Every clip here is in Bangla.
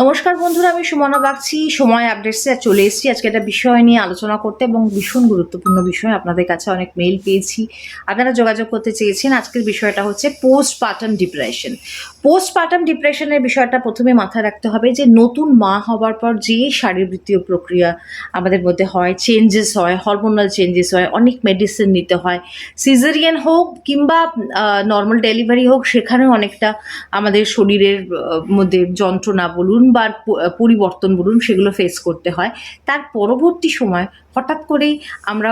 নমস্কার বন্ধুরা, আমি সুমনা বাগচি। সময় আপডেটসে চলে এসেছি। আজকে একটা বিষয় নিয়ে আলোচনা করতে এবং ভীষণ গুরুত্বপূর্ণ বিষয়। আপনাদের কাছে অনেক মেল পেয়েছি। আপনারা যোগাযোগ করতে চেয়েছেন। আজকের বিষয়টা হচ্ছে postpartum depression postpartum ডিপ্রেশনের বিষয়টা প্রথমে মাথায় রাখতে হবে যে, নতুন মা হওয়ার পর যে শারীরবৃত্তীয় প্রক্রিয়া আমাদের মধ্যে হয় চেঞ্জেস হয় হরমোনাল চেঞ্জেস হয়, অনেক মেডিসিন নিতে হয়। সিজারিয়ান হোক কিংবা নর্মাল ডেলিভারি হোক, সেখানেও অনেকটা আমাদের শরীরের মধ্যে যন্ত্রণা বলুন বা পরিবর্তন বলুন, সেগুলো ফেস করতে হয়। তার পরবর্তী সময় হঠাৎ করেই আমরা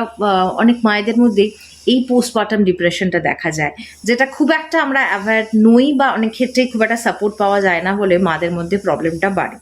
অনেক মায়েদের মধ্যে এই পোস্টমার্টাম ডিপ্রেশনটা দেখা যায়, যেটা খুব একটা আমরা অ্যাভয়েড নই বা অনেক ক্ষেত্রেই খুব একটা সাপোর্ট পাওয়া যায় না বলে মাদের মধ্যে প্রবলেমটা বাড়ে।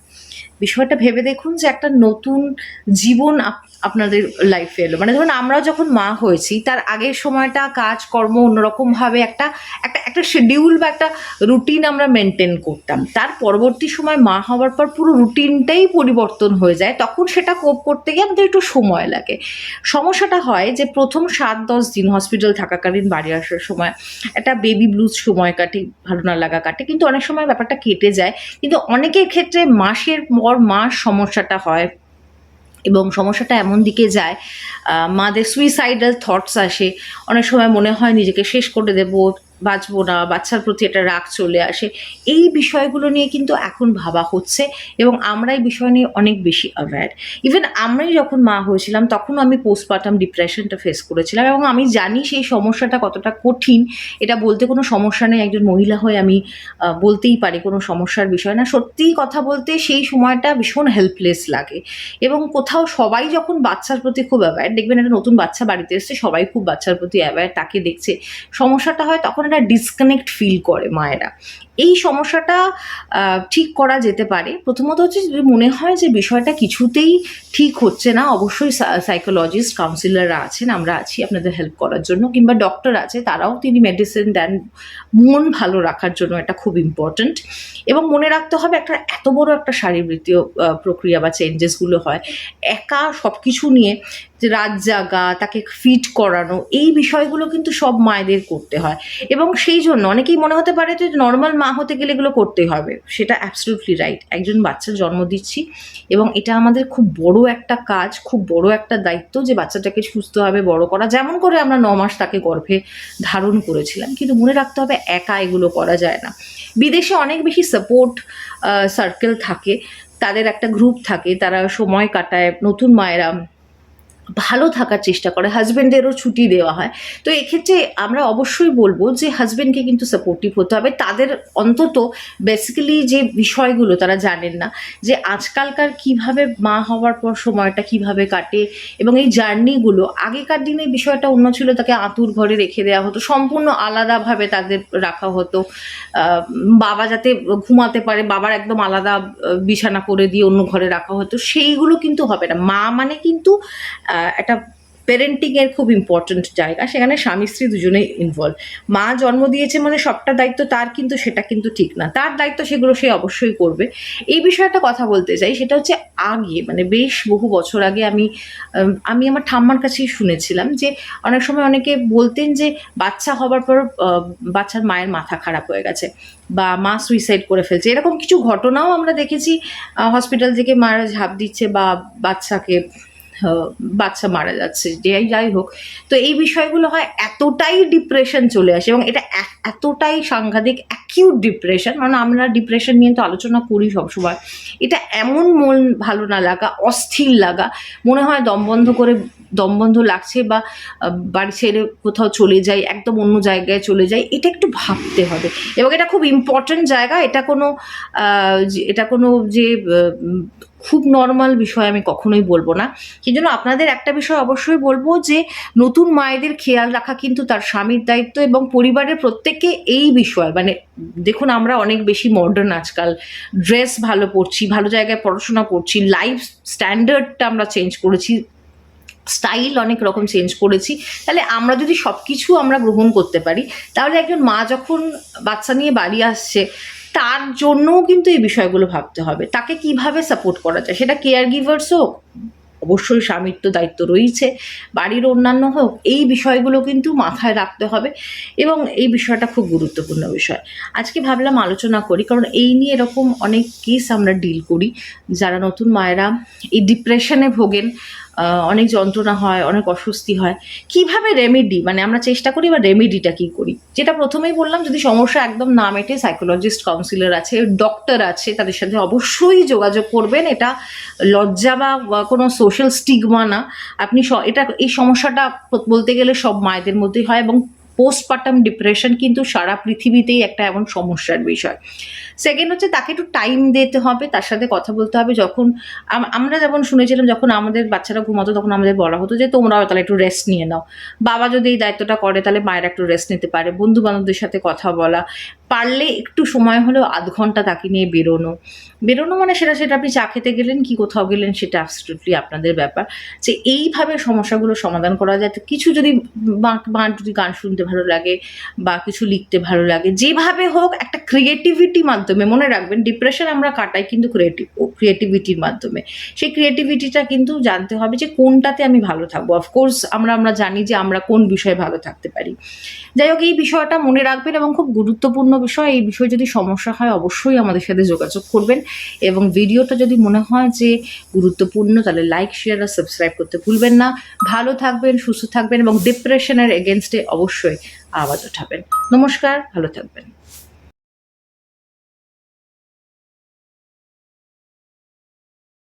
বিষয়টা ভেবে দেখুন যে একটা নতুন জীবন আপ- আপনাদের লাইফে এলো। মানে ধরুন আমরা যখন মা হয়েছি, তার আগের সময়টা কাজকর্ম অন্যরকমভাবে একটা একটা একটা শিডিউল বা একটা রুটিন আমরা মেনটেন করতাম। তার পরবর্তী সময় মা হওয়ার পর পুরো রুটিনটাই পরিবর্তন হয়ে যায়। তখন সেটা কোপ করতে গিয়ে আমাদের একটু সময় লাগে। সমস্যাটা হয় যে প্রথম সাত দশ দিন হসপিটাল থাকাকালীন বাড়ি আসার সময় একটা বেবি ব্লুজ সময় কাটে, ভালো না লাগা কাটে। কিন্তু অনেক সময় ব্যাপারটা কেটে যায়। কিন্তু অনেকের ক্ষেত্রে মাসের পর মার সমস্যাটা হয় এবং সমস্যাটা এমন দিকে যায় মাদের সুইসাইডাল থটস আসে। অনেক সময় মনে হয় নিজেকে শেষ করে দেবো বাঁচবো না, বাচ্চার প্রতি একটা রাগ চলে আসে। এই বিষয়গুলো নিয়ে কিন্তু এখন ভাবা হচ্ছে এবং আমরা এই বিষয় নিয়ে অনেক বেশি অ্যাওয়্যার ইভেন আমরাই যখন মা হয়েছিলাম তখন আমি পোস্টপার্টাম ডিপ্রেশনটা ফেস করেছিলাম এবং আমি জানি সেই সমস্যাটা কতটা কঠিন। এটা বলতে কোনো সমস্যা নেই, একজন মহিলা হয়ে আমি বলতেই পারি কোনো সমস্যার বিষয় না। সত্যিই কথা বলতে সেই সময়টা ভীষণ হেল্পলেস লাগে। এবং কোথাও সবাই যখন বাচ্চার প্রতি খুব অ্যাওয়্যার দেখবেন একটা নতুন বাচ্চা বাড়িতে এসছে, সবাই খুব বাচ্চার প্রতি অ্যাওয়্যার তাকে দেখছে। সমস্যাটা হয় তখন একটা ডিসকানেক্ট ফিল করে মায়েরা। এই সমস্যাটা ঠিক করা যেতে পারে। প্রথমত হচ্ছে যদি মনে হয় যে বিষয়টা কিছুতেই ঠিক হচ্ছে না। অবশ্যই সাইকোলজিস্ট কাউন্সিলররা আছেন, আমরা আছি আপনাদের হেল্প করার জন্য, কিংবা ডক্টর আছে, তারাও তিনি মেডিসিন দেন। মন ভালো রাখার জন্য এটা খুব ইম্পর্ট্যান্ট এবং মনে রাখতে হবে একটা, এত বড় একটা শারীরবৃত্তীয় প্রক্রিয়া বা চেঞ্জেসগুলো হয়, একা সব কিছু নিয়ে যে রাত জাগা, তাকে ফিট করানো, এই বিষয়গুলো কিন্তু সব মায়েদের করতে হয়। এবং সেই জন্য অনেকেই মনে হতে পারে যে নর্মাল মা হতে গেলে এগুলো করতেই হবে। সেটা অ্যাবসলিউটলি রাইট একজন বাচ্চার জন্ম দিচ্ছি এবং এটা আমাদের খুব বড় একটা কাজ, খুব বড় একটা দায়িত্ব যে বাচ্চাটাকে সুস্থভাবে বড় করা। যেমন করে আমরা ন মাস তাকে গর্ভে ধারণ করেছিলাম। কিন্তু মনে রাখতে হবে একা এগুলো করা যায় না। বিদেশে অনেক বেশি সাপোর্ট সার্কেল থাকে। তাদের একটা গ্রুপ থাকে। তারা সময় কাটায়। নতুন মায়েরা ভালো থাকার চেষ্টা করে হাজব্যান্ডেরও ছুটি দেওয়া হয়। তো এক্ষেত্রে আমরা অবশ্যই বলব যে হাজব্যান্ডকে কিন্তু সাপোর্টিভ হতে হবে। তাদের অন্তত বেসিক্যালি যে বিষয়গুলো তারা জানেন না, যে আজকালকার কীভাবে মা হওয়ার পর সময়টা কীভাবে কাটে এবং এই জার্নিগুলো, আগেকার দিনে বিষয়টা অন্য ছিল, তাকে আঁতুর ঘরে রেখে দেওয়া হতো, সম্পূর্ণ আলাদাভাবে তাদের রাখা হতো। বাবা যাতে ঘুমাতে পারে, বাবার একদম আলাদা বিছানা করে দিয়ে অন্য ঘরে রাখা হতো, সেইগুলো কিন্তু হবে না। মা মানে কিন্তু একটা প্যারেন্টিং এর খুব ইম্পর্ট্যান্ট জায়গা। সেখানে স্বামী, স্ত্রী দুজনেই ইনভলভ মা জন্ম দিয়েছে মানে সবটা দায়িত্ব তার, কিন্তু সেটা কিন্তু ঠিক না। তার দায়িত্ব সেগুলো সে অবশ্যই করবে। এই বিষয়টা কথা বলতে চাই, সেটা হচ্ছে আগে মানে বেশ বহু বছর আগে আমি আমি আমার ঠাম্মার কাছেই শুনেছিলাম যে অনেক সময় অনেকে বলতেন যে বাচ্চা হবার পর বাচ্চার মায়ের মাথা খারাপ হয়ে গেছে বা মা সুইসাইড করে ফেলছে। এরকম কিছু ঘটনাও আমরা দেখেছি হসপিটাল থেকে মারা ঝাঁপ দিচ্ছে বা বাচ্চাকে বাচ্চা মারা যাচ্ছে যাই যাই হোক। তো এই বিষয়গুলো হয় এতটাই ডিপ্রেশন চলে আসে এবং এটা এতটাই সাংঘাতিক অ্যাকিউট ডিপ্রেশন মানে আমরা ডিপ্রেশন নিয়ে তো আলোচনা করি সবসময়। এটা এমন মন ভালো না লাগা, অস্থির লাগা। মনে হয় দম বন্ধ করে, দম বন্ধ লাগছে বা বাড়ি ছেড়ে কোথাও চলে যাই, একদম অন্য জায়গায় চলে যাই, এটা একটু ভাবতে হবে। এবং এটা খুব ইম্পর্ট্যান্ট জায়গা। এটা কোনো এটা কোনো যে খুব নর্মাল বিষয় আমি কখনোই বলব না। সেই জন্য আপনাদের একটা বিষয় অবশ্যই বলব যে, নতুন মায়েদের খেয়াল রাখা কিন্তু তার স্বামীর দায়িত্ব এবং পরিবারের প্রত্যেককে এই বিষয়। মানে দেখুন, আমরা অনেক বেশি মডার্ন আজকাল। ড্রেস ভালো পরছি, ভালো জায়গায় পড়াশোনা করছি লাইফ স্ট্যান্ডার্ডটা আমরা চেঞ্জ করেছি স্টাইল অনেক রকম চেঞ্জ করেছি। তাহলে আমরা যদি সব কিছু আমরা গ্রহণ করতে পারি, তাহলে একজন মা যখন বাচ্চা নিয়ে বাড়ি আসছে তার জন্যও কিন্তু এই বিষয়গুলো ভাবতে হবে। তাকে কীভাবে সাপোর্ট করা যায়? সেটা কেয়ার গিভার্স হোক, অবশ্যই স্বামীর তো দায়িত্ব রয়েছে, বাড়ির অন্যান্য হোক, এই বিষয়গুলো কিন্তু মাথায় রাখতে হবে এবং এই বিষয়টা খুব গুরুত্বপূর্ণ বিষয়। আজকে ভাবলাম আলোচনা করি, কারণ এই নিয়ে এরকম অনেক কেস আমরা ডিল করি, যারা নতুন মায়েরা এই ডিপ্রেশনে ভোগেন অনেক যন্ত্রণা হয়, অনেক অস্বস্তি হয়। কীভাবে রেমেডি মানে আমরা চেষ্টা করি বা রেমেডিটা কী করি? যেটা প্রথমেই বললাম, যদি সমস্যা একদম না মেটে সাইকোলজিস্ট কাউন্সিলর আছে ডক্টর আছে, তাদের সাথে অবশ্যই যোগাযোগ করবেন। এটা লজ্জা বা কোনো সোশ্যাল স্টিগমা না। আপনি এটা, এই সমস্যাটা বলতে গেলে সব মায়েদের মধ্যেই হয় এবং পোস্টপার্টাম ডিপ্রেশন কিন্তু সারা পৃথিবীতেই একটা এমন সমস্যার বিষয়। সেকেন্ড হচ্ছে তাকে একটু টাইম দিতে হবে, তার সাথে কথা বলতে হবে। যখন আম- আমরা যেমন শুনেছিলাম যখন আমাদের বাচ্চারা ঘুমাতো তখন আমাদের বলা হতো যে, তোমরাও তাহলে একটু রেস্ট নিয়ে নাও। বাবা যদি এই দায়িত্বটা করে তাহলে মায়েরা একটু রেস্ট নিতে পারে। বন্ধু বান্ধবদের সাথে কথা বলা। পারলে একটু সময় হলেও আধ ঘণ্টা তাকে নিয়ে বেরোনো। বেরোনো মানে সেটা সেটা আপনি চা খেতে গেলেন, কি কোথাও গেলেন, সেটা অ্যাবসলিউটলি আপনাদের ব্যাপার। যে এইভাবে সমস্যাগুলো সমাধান করা যায়। কিছু যদি মা- মার যদি গান শুনতে ভালো লাগে বা কিছু লিখতে ভালো লাগে। যেভাবে হোক একটা ক্রিয়েটিভিটি মাধ্যমে, মনে রাখবেন ডিপ্রেশন আমরা কাটাই কিন্তু ক্রিয়েটিভ ক্রিয়েটিভিটির মাধ্যমে। সেই ক্রিয়েটিভিটিটা কিন্তু জানতে হবে যে কোনটাতে আমি ভালো থাকব। অফকোর্স আমরা আমরা জানি যে আমরা কোন বিষয়ে ভালো থাকতে পারি। যাই হোক, এই বিষয়টা মনে রাখবেন এবং খুব গুরুত্বপূর্ণ বিষয়, এই বিষয়ে যদি সমস্যা হয় অবশ্যই আমাদের সাথে যোগাযোগ করবেন এবং ভিডিওটা যদি মনে হয় যে গুরুত্বপূর্ণ, তাহলে লাইক শেয়ার আর সাবস্ক্রাইব করতে ভুলবেন না। ভালো থাকবেন, সুস্থ থাকবেন এবং ডিপ্রেশনের এগেনস্টে অবশ্যই আওয়াজ ওঠাবেন নমস্কার ভালো থাকবেন।